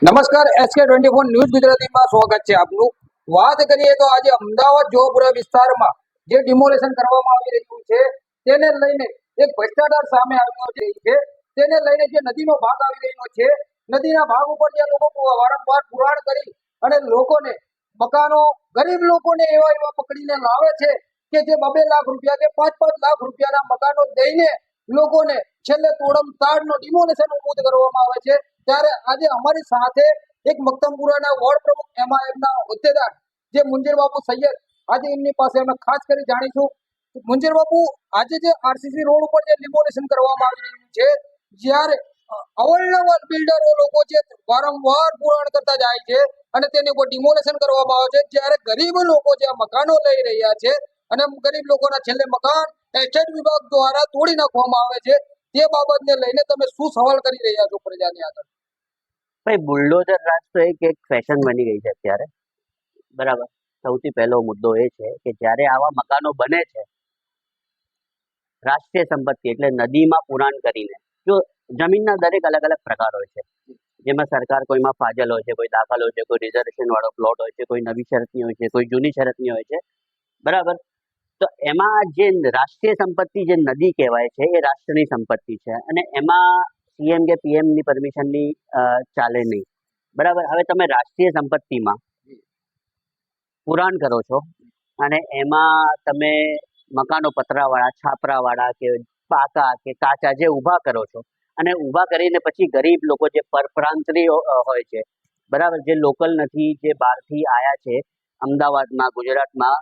નમસ્કાર SK twenty four news ગુજરાતીમાં સ્વાગત છે આપનું. વાત કરીએ તો આજે અમદાવાદ જોબપુરા વિસ્તારમાં જે ડિમોલેશન કરવામાં આવી રહ્યું છે, તેને લઈને એક ભ્રષ્ટાચાર સામે આવ્યો છે તેને લઈને જે નદીનો ભાગ આવી રહ્યો છે, નદીના ભાગ ઉપર જે લોકો વારંવાર પુરાણ કરી અને લોકોને, મકાનો, ગરીબ લોકોને એવા એવા પકડીને લાવે છે કે જે બબે લાખ રૂપિયા કે પાંચ પાંચ લાખ રૂપિયાના મકાનો દઈને લોકોને છેલ્લે તોડમ તાડનો ડિમોલેશન ઉભું કરવામાં આવે છે. ત્યારે આજે અમારી સાથે એક મક્તમપુરાના વોર્ડ પ્રમુખ એમઆઈએમના હોદ્દેદાર જે મુંજીર બાપુ સૈયદ આજે એમની પાસે અમે ખાસ કરી જાણીશું. મુંજીર બાપુ આજે જે આરસીસી રોડ ઉપર જે લિમોલેશન કરવામાં આવી રહ્યું છે જ્યારે અ, બિલ્ડરો લોકો જે વારંવાર પુરાણ કરતા જાય છે અને તેની ઉપર ડિમોલેશન કરવામાં આવે છે જ્યારે ગરીબ લોકો જે મકાનો લઈ રહ્યા છે અને ગરીબ લોકોના છેલ્લે મકાન એસ્ટેટ વિભાગ દ્વારા તોડી નાખવામાં આવે છે તે બાબતને લઈને તમે શું સવાલ કરી રહ્યા છો પ્રજાની આગળ? ભાઈ, બુલડોઝર રાષ્ટ્ર એક એક ફેશન બની ગઈ છે અત્યારે. બરાબર. સૌથી પહેલો મુદ્દો એ છે કે જ્યારે આવા મકાનો બને છે, રાષ્ટ્રીય સંપત્તિ એટલે નદીમાં પુરાણ કરીને. જો જમીનના દરેક અલગ અલગ પ્રકાર હોય છે. જેમાં સરકાર કોઈમાં ફાજલ હોય છે, કોઈ દાખલ હોય છે, કોઈ રિઝર્વેશન વાળો પ્લોટ હોય છે, કોઈ નવી શરતની હોય છે, કોઈ જૂની શરતની હોય છે. બરાબર? તો એમાં જે રાષ્ટ્રીય સંપત્તિ જે નદી કહેવાય છે, એ રાષ્ટ્રની સંપત્તિ છે. અને એમાં સીએમ કે પીએમની પરમિશનની ચાલે નહીં. બરાબર? હવે તમે રાષ્ટ્રીય સંપત્તિમાં પુરાણ કરો છો અને એમાં તમે મકાનો પતરાવાળા છાપરાવાળા કે પાકા કે કાચા જે ઊભા કરો છો અને ઊભા કરીને પછી ગરીબ લોકો જે પરપ્રાંતરી હોય છે બરાબર? જે લોકલ નથી જે બહારથી આયા છે અમદાવાદમાં ગુજરાતમાં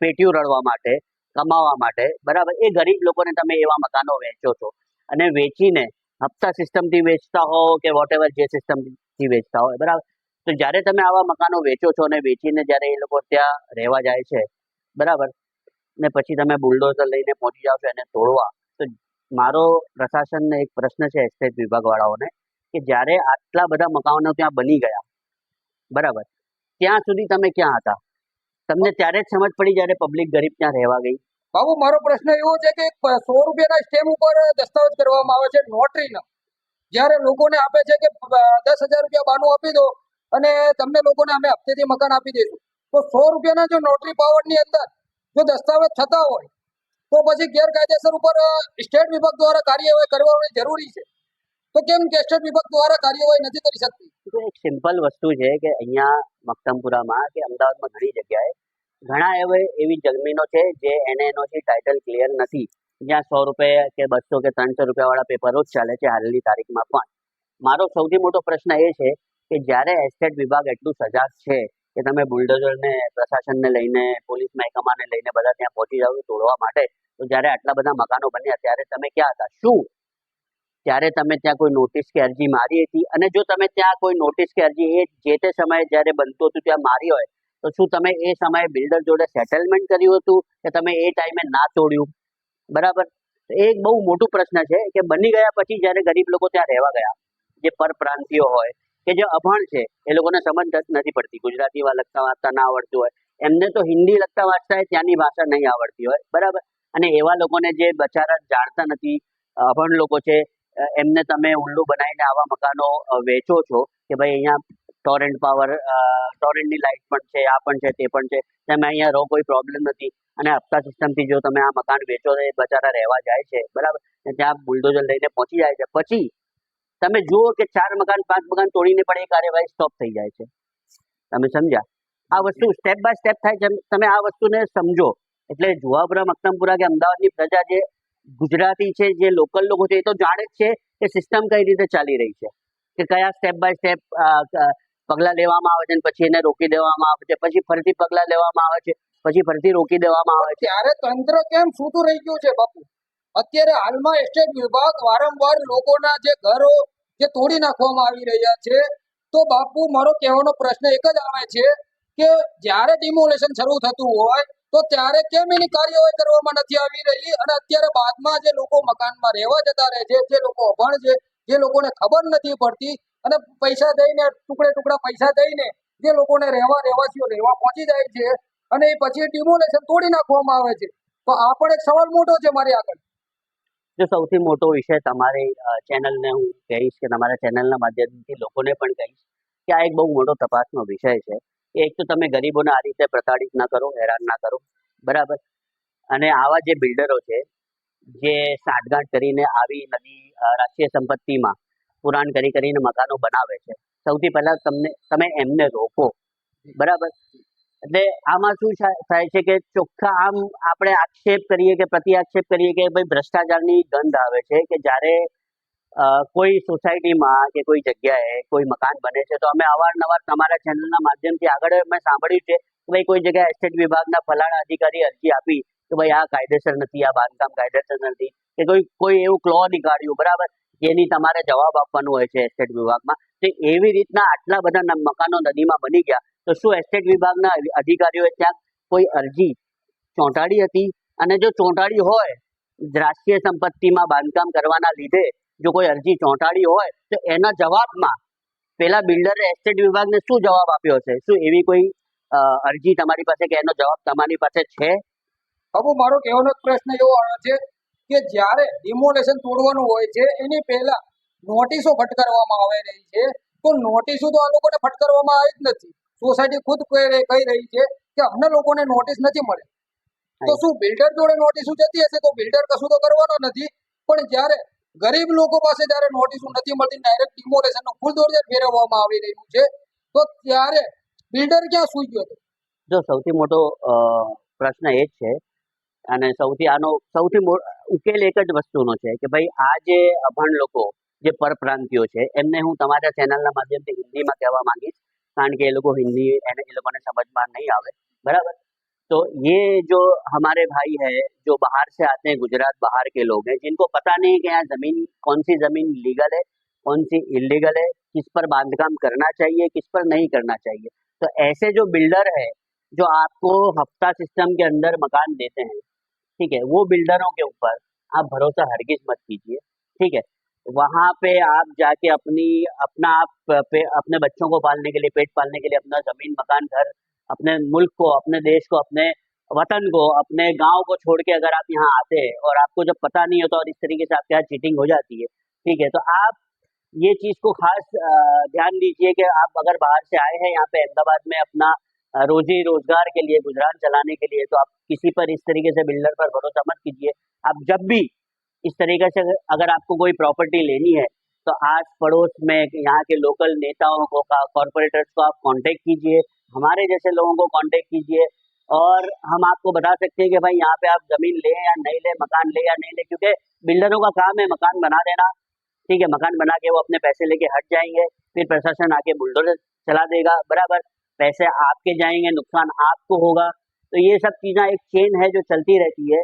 પેટીયું રળવા માટે કમાવા માટે બરાબર? એ ગરીબ લોકોને તમે એવા મકાનો વેચો છો અને વેચીને હપ્તા સિસ્ટમથી વેચતા હો કે વોટ જે સિસ્ટમથી વેચતા હોય, બરાબર? તો જ્યારે તમે આવા મકાનો વેચો છો અને વેચીને જ્યારે એ લોકો ત્યાં રહેવા જાય છે, બરાબર? ને પછી તમે બુલડોઝર લઈને પહોંચી જાઓ છો એને તોડવા, તો મારો પ્રશાસનને એક પ્રશ્ન છે એસ્ટેટ વિભાગવાળાઓને કે જ્યારે આટલા બધા મકાનો ત્યાં બની ગયા, બરાબર? ત્યાં સુધી તમે ક્યાં હતા? તમને ત્યારે જ સમજ પડી જ્યારે પબ્લિક ગરીબ ત્યાં રહેવા ગઈ. બાબુ, મારો પ્રશ્ન એવો છે કે સો રૂપિયાના સ્ટેમ્પ ઉપર દસ્તાવેજ કરવામાં આવે છે નોટરીના. જ્યારે લોકોને આપે છે કે દસ હજાર રૂપિયા બાનું આપી દો અને તમને લોકોને અમે હપ્તેથી મકાન આપી દઈશું. તો સો રૂપિયાના જો નોટરી પાવરની અંદર જો દસ્તાવેજ થતા હોય, તો પછી ગેરકાયદેસર ઉપર સ્ટેટ વિભાગ દ્વારા કાર્યવાહી કરવાની જરૂરી છે. તો કેમ કે સ્ટેટ વિભાગ દ્વારા કાર્યવાહી નથી કરી શકતી? એક સિમ્પલ વસ્તુ છે કે અહીંયા મક્તમપુરામાં કે અમદાવાદમાં ઘણી જગ્યાએ ઘણા એવા એવી જમીનો છે જે એને એનઓસી ટાઇટલ ક્લિયર નથી. જ્યાં સો રૂપિયા કે બસો કે ત્રણસો રૂપિયાવાળા પેપરો જ ચાલે છે હાલની તારીખમાં પણ. મારો સૌથી મોટો પ્રશ્ન એ છે કે જ્યારે એસ્ટેટ વિભાગ એટલું સજાગ છે કે તમે બુલડોઝરને, પ્રશાસનને લઈને, પોલીસ મહેકમાને લઈને બધા ત્યાં પહોંચી જાવ તોડવા માટે, તો જ્યારે આટલા બધા મકાનો બન્યા ત્યારે તમે ક્યાં હતા? શું? ત્યારે તમે ત્યાં કોઈ નોટિસ કે અરજી મારી હતી? અને જો તમે ત્યાં કોઈ નોટિસ કે અરજી એ જે તે સમયે જ્યારે બનતું હતું, ત્યાં મારી હોય તો શું તમે એ સમયે બિલ્ડર જોડે સેટલમેન્ટ કર્યું હતું કે તમે એ ટાઈમે ના તોડ્યું બરાબર? એ એક બહુ મોટું પ્રશ્ન છે કે બની ગયા પછી જ્યારે ગરીબ લોકો ત્યાં રહેવા ગયા, જે પરપ્રાંતિયો હોય, કે જે અભણ છે, એ લોકોને સમજ નથી પડતી. ગુજરાતી લખતા વાંચતા ના આવડતું હોય. એમને તો હિન્દી લખતા વાંચતા હોય ત્યાંની ભાષા નહીં આવડતી હોય. બરાબર? અને એવા લોકોને જે બચારા જાણતા નથી, અભણ લોકો છે એમને તમે ઊંડું બનાવીને આવા મકાનો વેચો છો કે ભાઈ અહીંયા ટોરેન્ટ પાવર ટોરેન્ટની લાઇટ પણ છે, આ પણ છે, તે પણ છે. તમે અહીંયા રહો કોઈ પ્રોબ્લેમ નથી. અને હપ્તા સિસ્ટમથી જો તમે આ મકાન વેચો તો એ બચારા રહેવા જાય છે. બરાબર? ત્યાં બુલડોઝર લઈને પહોંચી જાય છે. પછી તમે જુઓ કે ચાર મકાન, પાંચ મકાન તોડીને પણ એ કાર્યવાહી સ્ટોપ થઈ જાય છે. તમે સમજ્યા? આ વસ્તુ સ્ટેપ બાય સ્ટેપ થાય છે. તમે આ વસ્તુને સમજો. એટલે જુહાપુરા મક્તમપુરા કે અમદાવાદની પ્રજા જે ગુજરાતી છે, જે લોકલ લોકો છે, એ તો જાણે જ છે કે સિસ્ટમ કઈ રીતે ચાલી રહી છે. કે કયા સ્ટેપ બાય સ્ટેપ પગલાં લેવામાં આવે છે પછી એને રોકી દેવામાં આવે છે, પછી ફરીથી પગલાં લેવામાં આવે છે, પછી ફરીથી રોકી દેવામાં આવે છે. ત્યારે તંત્ર કેમ છૂટું રહી ગયું છે બાપુ? અત્યારે હાલમાં એસ્ટેટ વિભાગ વારંવાર લોકોના જે ઘરો જે તોડી નાખવામાં આવી રહ્યા છે. તો બાપુ, મારો કહેવાનો પ્રશ્ન એક જ આવે છે કે જ્યારે ડિમોલેશન શરૂ થતું હોય, તો ત્યારે કેમ એની કાર્યવાહી કરવામાં નથી આવી રહી? અને અત્યારે બાદમાં જે લોકો મકાનમાં રહેવા જતા રહે છે, જે લોકો અભણ છે, જે લોકોને ખબર નથી પડતી અને પૈસા દઈને, ટુકડે ટુકડા પૈસા દઈને જે લોકોને રહેવા રહેવાસીઓ રહેવા પહોંચી જાય છે અને એ પછી ડિમોલેશન તોડી નાખવામાં આવે છે. તો આ પણ એક સવાલ મોટો છે મારી આગળ. જો સૌથી મોટો વિષય તમારી ચેનલને હું કહીશ કે તમારા ચેનલના માધ્યમથી લોકોને પણ કહીશ કે આ એક બહુ મોટો તપાસનો વિષય છે. એક તો તમે ગરીબોને આ રીતે પ્રતાડિત ના કરો, હેરાન ના કરો. બરાબર? અને આવા જે બિલ્ડરો છે, જે સાંઠગાંઠ કરીને આવી નદી રાષ્ટ્રીય સંપત્તિમાં પુરાણ કરી કરીને મકાનો બનાવે છે. સૌથી પહેલા તમને, તમે એમને રોકો. બરાબર? એટલે આમાં શું થાય છે કે ચોખ્ખા આમ આપણે આક્ષેપ કરીએ કે પ્રતિ આક્ષેપ કરીએ કે ભાઈ ભ્રષ્ટાચારની ગંધ આવે છે કે જ્યારે કોઈ સોસાયટીમાં કે કોઈ જગ્યાએ કોઈ મકાન બને છે, તો અમે અવારનવાર તમારા ચેનલના માધ્યમથી આગળ મેં સાંભળ્યું છે કે ભાઈ કોઈ જગ્યાએ એસ્ટેટ વિભાગના ફલાણા અધિકારી અરજી આપી કે ભાઈ આ કાયદેસર નથી, આ બાંધકામ કાયદેસર નથી, કે કોઈ કોઈ એવું ક્લો નીકાળ્યું, બરાબર? જેની તમારે જવાબ આપવાનું હોય છે એસ્ટેટ વિભાગમાં. તો એવી રીતના આટલા બધા મકાનો નદીમાં બની ગયા, તો શું એસ્ટેટ વિભાગના અધિકારીઓએ ત્યાં કોઈ અરજી ચોંટાડી હતી? અને જો ચોંટાડી હોય રાષ્ટ્રીય સંપત્તિમાં બાંધકામ કરવાના લીધે જો કોઈ અરજી ચોંટાડી હોય, તો એના જવાબમાં પેલા બિલ્ડરે એસ્ટેટ વિભાગને શું જવાબ આપ્યો છે? શું એવી કોઈ અરજી તમારી પાસે કે એનો જવાબ તમારી પાસે છે? મારો કહેવાનો પ્રશ્ન એવો છે કે જ્યારે ડિમોલેશન તોડવાનું હોય છે, એની પહેલા નોટિસો ફટકારવામાં આવે રહી છે. તો નોટિસો તો આ લોકોને ફટકારવામાં આવી જ નથી. સોસાયટી ખુદ કહી રહી છે કે અમને લોકોને નોટિસ નથી મળી. તો શું બિલ્ડર જોડે નોટિસો જતી હશે? તો બિલ્ડર કશું તો કરવાનો નથી. પણ જ્યારે ગરીબ લોકો પાસે જ્યારે નોટિસો નથી મળતી ડાયરેક્ટ ડિમોલેશનનું ફૂલ દોર ફેરવવામાં આવી રહ્યું છે. તો ત્યારે બિલ્ડર ક્યાં સુઈ ગયો જો સૌથી મોટો પ્રશ્ન એ જ છે અને સૌથી આનો સૌથી ઉકેલ એક જ વસ્તુનો છે કે ભાઈ આ જે અભણ લોકો જે પરપ્રાંતિયો છે એમને હું તમારા ચેનલના માધ્યમથી હિન્દીમાં કહેવા માંગીશ કારણ કે એ લોકો હિન્દી એને એ લોકોને સમજમાં નહીં આવે બરાબર तो ये जो हमारे भाई है जो बाहर से आते हैं गुजरात बाहर के लोग हैं जिनको पता नहीं कि यहाँ जमीन कौन सी जमीन लीगल है कौन सी इलीगल है किस पर बांधकाम करना चाहिए किस पर नहीं करना चाहिए तो ऐसे जो बिल्डर है जो आपको हफ्ता सिस्टम के अंदर मकान देते हैं ठीक है, वो बिल्डरों के ऊपर आप भरोसा हरगिज मत कीजिए, ठीक है? वहाँ पे आप जाके अपनी, अपना आप पे अपने बच्चों को पालने के लिए, पेट पालने के लिए, अपना ज़मीन, मकान, घर, अपने मुल्क को, अपने देश को, अपने वतन को, अपने गाँव को छोड़ के अगर आप यहाँ आते हैं और आपको जब पता नहीं होता और इस तरीके से आपके यहाँ चीटिंग हो जाती है, ठीक है? तो आप ये चीज़ को खास ध्यान दीजिए कि आप अगर बाहर से आए हैं, यहाँ पे अहमदाबाद में अपना रोजी रोज़गार के लिए, गुजरान चलाने के लिए तो आप किसी पर इस तरीके से बिल्डर पर भरोसा मत कीजिए। आप जब भी इस तरीके से अगर- आपको कोई प्रॉपर्टी लेनी है तो आस पड़ोस में यहाँ के लोकल नेताओं को, का कॉरपोरेटर्स को आप कांटेक्ट कीजिए, हमारे जैसे लोगों को कांटेक्ट कीजिए, और हम आपको बता सकते हैं कि भाई यहाँ पे आप ज़मीन ले या नहीं ले, मकान ले या नहीं ले, क्योंकि बिल्डरों का काम है मकान बना देना। ठीक है, मकान बना के वो अपने पैसे लेके हट जाएँगे, फिर प्रशासन आके बुलडोजर चला देगा, बराबर। पैसे आपके जाएंगे नुकसान आपको होगा तो ये सब चीज़ें एक चेन है जो चलती रहती है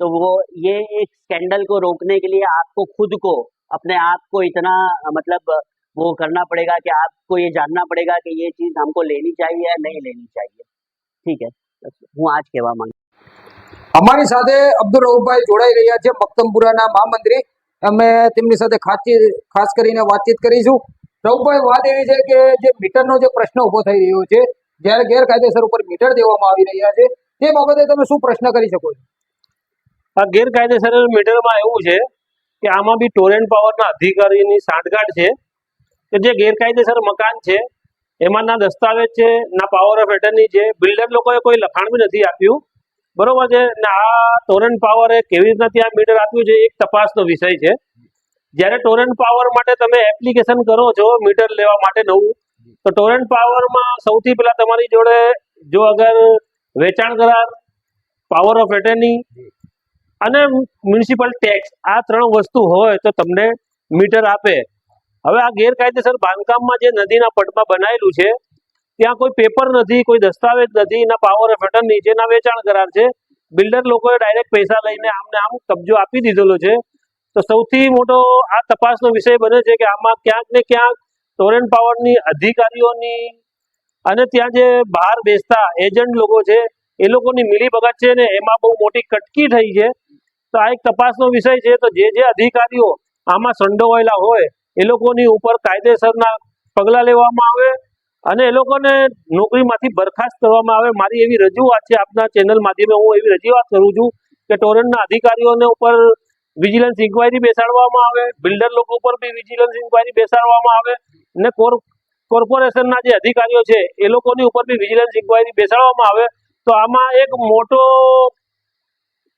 तो वो ये एक स्कैंडल को रोकने के लिए आपको खुद को अपने आप को इतना अ, मतलब वो करना पड़ेगा कि आपको ये जानना पड़ेगा कि ये चीज़ हमको लेनी चाहिए या नहीं लेनी चाहिए ठीक है बस હું આ જ કહેવા માંગુ અમારી સાથે અબ્દુલ રઉફભાઈ જોડાઈ રહ્યા છે મક્તમપુરાના મહામંત્રી અમે તેમની સાથે ખાસી ખાસ કરીને વાતચીત કરીશું રઉફભાઈ વાત એવી છે કે જે મીટરનો જે પ્રશ્ન ઊભો થઈ રહ્યો છે, જ્યારે ગેરકાયદેસર ઉપર મીટર દેવામાં આવી રહ્યા છે, તે બાબતે તમે શું પ્રશ્ન કરી શકો છો? આ ગેરકાયદેસર મીટરમાં એવું છે કે આમાં બી ટોરેન્ટ પાવરના અધિકારીની સાંઠગાંઠ છે, કે જે ગેરકાયદેસર મકાન છે એમાં ના દસ્તાવેજ છે, ના પાવર ઓફ એટર્ની છે બિલ્ડર લોકોએ કોઈ લખાણ બી નથી આપ્યું. બરોબર છે? ને આ ટોરેન્ટ પાવરે કેવી રીતના ત્યાં મીટર આપ્યું છે એક તપાસનો વિષય છે. જ્યારે ટોરેન્ટ પાવર માટે તમે એપ્લિકેશન કરો છો મીટર લેવા માટે નવું, તો ટોરેન્ટ પાવરમાં સૌથી પહેલા તમારી જોડે જો અગર વેચાણ કરાર પાવર ઓફ એટર્ની અને મ્યુનિસિપલ ટેક્સ આ ત્રણ વસ્તુ હોય તો તમને મીટર આપે. હવે આ ગેરકાયદેસર બાંધકામમાં જે નદીના પટમાં બનાવેલું છે, ત્યાં કોઈ પેપર નથી, કોઈ દસ્તાવેજ નથી એના પાવર ઓફ એટર્ની છે એના વેચાણ કરાર છે. બિલ્ડર લોકોએ ડાયરેક્ટ પૈસા લઈને આમને આમ કબજો આપી દીધેલો છે. તો સૌથી મોટો આ તપાસનો વિષય બને છે કે આમાં ક્યાંક ને ક્યાંક ટોરેન્ટ પાવરની અધિકારીઓની અને ત્યાં જે બહાર બેસતા એજન્ટ લોકો છે, એ લોકોની મિલીભગત છે ને એમાં બહુ મોટી કટકી થઈ છે. તો આ એક તપાસનો વિષય છે. તો જે જે અધિકારીઓ આમાં સંડોવાયેલા હોય, એ લોકોની ઉપર કાયદેસરના પગલાં લેવામાં આવે અને એ લોકોને નોકરીમાંથી બરખાસ્ત કરવામાં આવે. મારી એવી રજૂઆત છે. આપના ચેનલ માધ્યમે હું એવી રજૂઆત કરું છું કે ટોરેન્ટના અધિકારીઓને ઉપર વિજિલન્સ ઇન્કવાયરી બેસાડવામાં આવે બિલ્ડર લોકો ઉપર બી વિજિલન્સ ઇન્કવાયરી બેસાડવામાં આવે ને કોર કોર્પોરેશનના જે અધિકારીઓ છે, એ લોકોની ઉપર બી વિજિલન્સ ઇન્કવાયરી બેસાડવામાં આવે. તો આમાં એક મોટો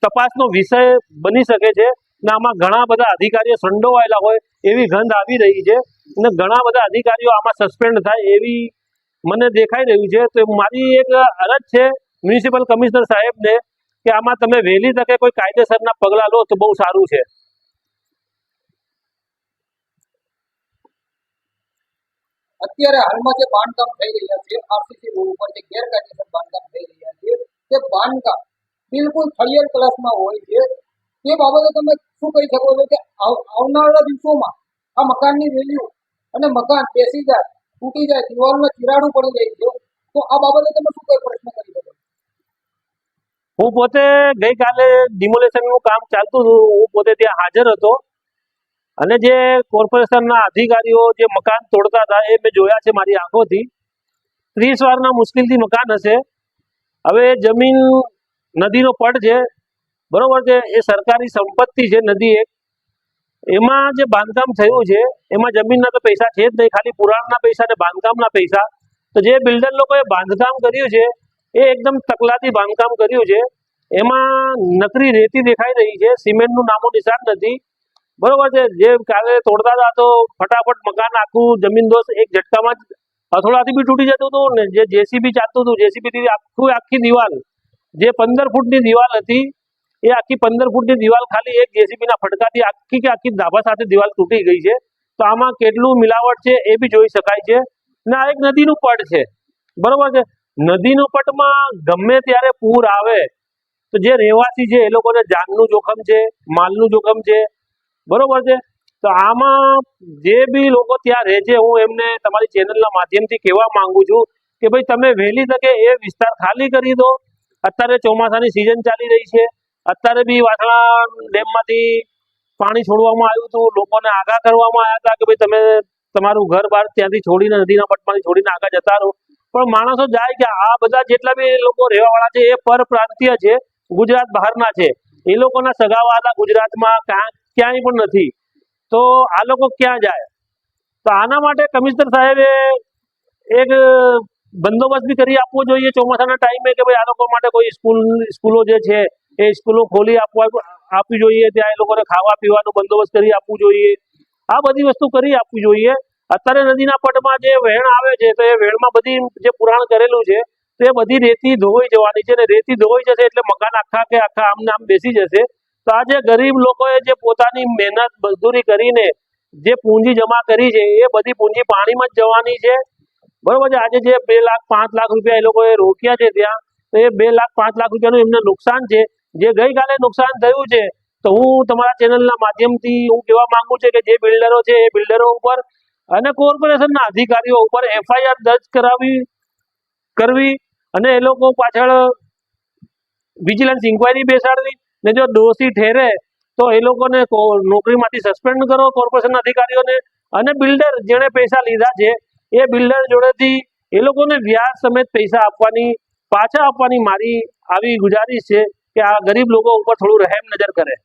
તપાસનો વિષય બની શકે છે ને આમાં ઘણા બધા અધિકારીઓ સંડોવાયેલા હોય એવી ગંધ આવી રહી છે અને ઘણા બધા અધિકારીઓ આમાં સસ્પેન્ડ થાય એવી મને દેખાઈ રહ્યું છે. તો મારી એક અરજ છે મ્યુનિસિપલ કમિશનર સાહેબને કે આમાં તમે વહેલી તકે કોઈ કાયદેસરના પગલાં લો તો બહુ સારું છે. અત્યારે હાલમાં જે બાંધકામ થઈ રહ્યા છે આરસીસી રોડ ઉપર જે ગેરકાયદેસર બાંધકામ થઈ રહ્યા છે તે બાંધકામ બિલકુલ થર્ડ ક્લાસમાં હોય છે, તે બાબતે તમે શું કહી શકો છો કે આવનારા દિવસોમાં આ મકાનની વેલ્યુ અને મકાન બેસી જાય, તૂટી જાય દિવાલમાં ચિરાડું પડી જાય છે, તો આ બાબતે તમે શું કઈ પ્રશ્ન કરી શકો? હું પોતે ગઈકાલે ડિમોલેશનનું કામ ચાલતું હતું. હું પોતે ત્યાં હાજર હતો. અને જે કોર્પોરેશનના અધિકારીઓ જે મકાન તોડતા હતા એ મેં જોયા છે મારી આંખોથી. ત્રીસ વારના મુશ્કેલથી મકાન હશે. હવે જમીન નદીનો પડ છે. બરોબર છે? એ સરકારી સંપત્તિ છે નદી એક. એમાં જે બાંધકામ થયું છે, એમાં જમીનના તો પૈસા છે જ નહીં. ખાલી પુરાણના પૈસા ને બાંધકામના પૈસા. તો જે બિલ્ડર લોકોએ બાંધકામ કર્યું છે એ એકદમ તકલાથી બાંધકામ કર્યું છે. એમાં નકરી રેતી દેખાઈ રહી છે. સિમેન્ટનું નામો નિશાન નથી. બરોબર છે. જે કાલે તોડતા હતા તો ફટાફટ મકાન આખું જમીન દોસ્ત એક ઝટકામાં જ હથોડાથી બી તૂટી જતું હતું ને જે જેસીબી ચાલતું હતું, જેસીબી થી આખું આખી દિવાલ, જે પંદર ફૂટની દિવાલ હતી, એ આખી પંદર ફૂટની દિવાલ ખાલી એક જેસીબી ના ફટકાથી આખી કે આખી ધાબા સાથે દિવાલ તૂટી ગઈ છે. તો આમાં કેટલું મિલાવટ છે એ બી જોઈ શકાય છે. ને આ એક નદીનું પડ છે. બરોબર છે. નદીનું પટમાં ગમે ત્યારે પૂર આવે, તો જે રહેવાસી છે એ લોકોને જાનનું જોખમ છે, માલનું જોખમ છે. બરોબર છે? તો આમાં જે બી લોકો ત્યાં રહે છે, હું એમને તમારી ચેનલના માધ્યમથી કહેવા માંગુ છું કે ભાઈ, તમે વહેલી તકે એ વિસ્તાર ખાલી કરી દો. અત્યારે ચોમાસાની સિઝન ચાલી રહી છે. અત્યારે બી વાસણા ડેમમાંથી પાણી છોડવામાં આવ્યું હતું. લોકોને આગાહ કરવામાં આવ્યા હતા કે ભાઈ, તમે તમારું ઘર બાર ત્યાંથી છોડીને નદીના પટમાંથી છોડીને આગળ જતા રહો. પણ માણસો જાય કે આ બધા જેટલા બી લોકો રહેવાવાળા છે, એ પરપ્રાંતીય છે, ગુજરાત બહારના છે, એ લોકોના સગાવાલા ગુજરાતમાં ક્યાંય પણ નથી. તો આ લોકો ક્યાં જાય? તો આના માટે કમિશનર સાહેબે એક બંદોબસ્ત બી કરી આપવો જોઈએ ચોમાસાના ટાઈમે કે ભાઈ આ લોકો માટે કોઈ સ્કૂલ, સ્કૂલો જે છે, એ સ્કૂલો ખોલી આપવા, આપવી જોઈએ, ત્યાં એ લોકોને ખાવા પીવાનો બંદોબસ્ત કરી આપવું જોઈએ. આ બધી વસ્તુ કરી આપવી જોઈએ. અત્યારે નદીના પટમાં જે વહેણ આવે છે, તો એ વહેણમાં બધી જે પુરાણ કરેલું છે, તો બધી રેતી ધોવાઈ જવાની છે અને રેતી ધોવાઈ જશે એટલે મકાન આખા કે આખા આમને આમ બેસી જશે. તો આ જે ગરીબ લોકોએ જે પોતાની મહેનત મજદૂરી કરીને જે પૂંજી જમા કરી છે, એ બધી પૂંજી પાણીમાં જ જવાની છે. બરોબર છે? આજે જે બે લાખ પાંચ લાખ રૂપિયા એ લોકોએ રોક્યા છે ત્યાં, તો એ બે લાખ પાંચ લાખ રૂપિયાનું એમને નુકસાન છે. જે ગઈકાલે નુકસાન થયું છે, તો હું તમારા ચેનલના માધ્યમથી હું કહેવા માંગુ છું કે જે બિલ્ડરો છે, એ બિલ્ડરો ઉપર અને કોર્પોરેશનના અધિકારીઓ ઉપર એફઆઈઆર દર્જ કરાવી, કરવી અને એ લોકો પાછળ વિજિલન્સ ઇન્કવાયરી બેસાડવી ને જો દોષી ઠેરે તો એ લોકોને નોકરીમાંથી સસ્પેન્ડ કરો કોર્પોરેશન અધિકારીઓને અને બિલ્ડર જેણે પૈસા લીધા છે એ બિલ્ડર જોડેથી એ લોકોને વ્યાજ સમેત પૈસા આપવાની, પાછા આપવાની મારી આવી ગુજારિશ છે કે આ ગરીબ લોકો ઉપર થોડું રહેમ નજર કરે.